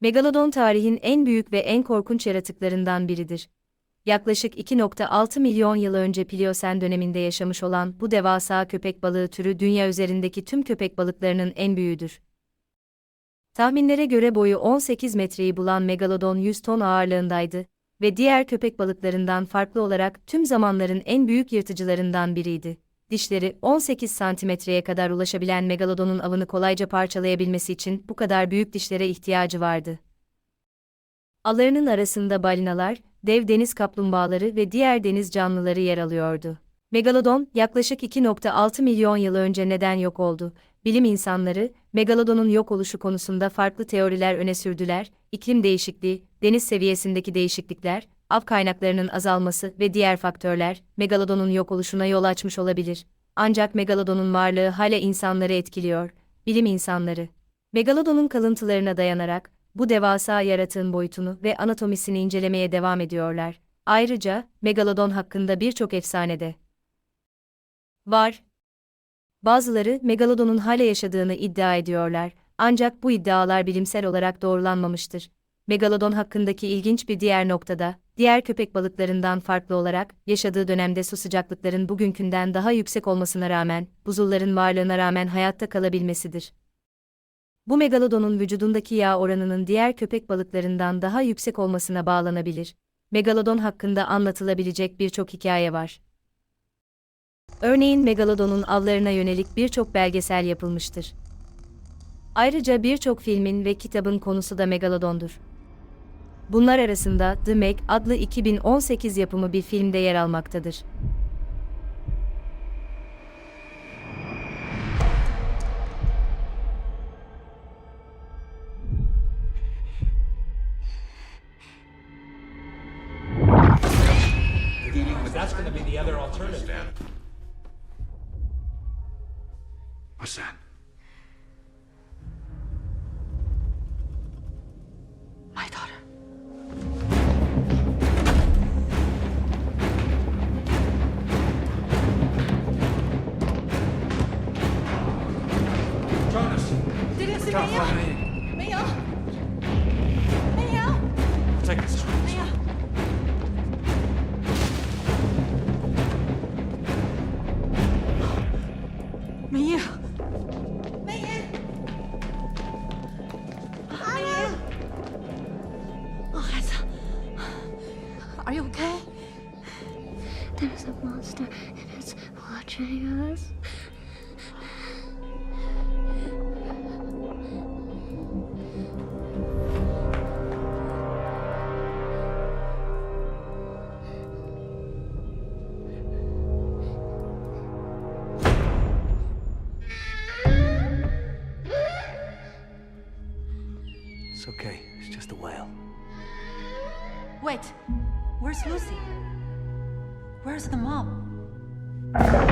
Megalodon tarihin en büyük ve en korkunç yaratıklarından biridir. Yaklaşık 2.6 milyon yıl önce Pliyosen döneminde yaşamış olan bu devasa köpek balığı türü dünya üzerindeki tüm köpek balıklarının en büyüğüdür. Tahminlere göre boyu 18 metreyi bulan Megalodon 100 ton ağırlığındaydı ve diğer köpek balıklarından farklı olarak tüm zamanların en büyük yırtıcılarından biriydi. Dişleri 18 santimetreye kadar ulaşabilen Megalodon'un avını kolayca parçalayabilmesi için bu kadar büyük dişlere ihtiyacı vardı. Alarının arasında balinalar, dev deniz kaplumbağaları ve diğer deniz canlıları yer alıyordu. Megalodon, yaklaşık 2.6 milyon yıl önce neden yok oldu? Bilim insanları, Megalodon'un yok oluşu konusunda farklı teoriler öne sürdüler, iklim değişikliği, deniz seviyesindeki değişiklikler, av kaynaklarının azalması ve diğer faktörler, Megalodon'un yok oluşuna yol açmış olabilir. Ancak Megalodon'un varlığı hala insanları etkiliyor, bilim insanları. Megalodon'un kalıntılarına dayanarak, bu devasa yaratığın boyutunu ve anatomisini incelemeye devam ediyorlar. Ayrıca, Megalodon hakkında birçok efsanede var. Bazıları Megalodon'un hala yaşadığını iddia ediyorlar, ancak bu iddialar bilimsel olarak doğrulanmamıştır. Megalodon hakkındaki ilginç bir diğer noktada, diğer köpek balıklarından farklı olarak, yaşadığı dönemde su sıcaklıkların bugünkünden daha yüksek olmasına rağmen, buzulların varlığına rağmen hayatta kalabilmesidir. Bu megalodonun vücudundaki yağ oranının diğer köpek balıklarından daha yüksek olmasına bağlanabilir. Megalodon hakkında anlatılabilecek birçok hikaye var. Örneğin megalodonun avlarına yönelik birçok belgesel yapılmıştır. Ayrıca birçok filmin ve kitabın konusu da megalodondur. Bunlar arasında The Meg adlı 2018 yapımı bir filmde yer almaktadır. But that's 这个是 Come 没有 find me. 没有没有 Take this, Jonas. 没有。没有，没有，没有。哦，孩子，Are you okay？ There's a monster and it's watching us. It's okay. It's just a whale. Wait, where's Lucy? Where's the mom?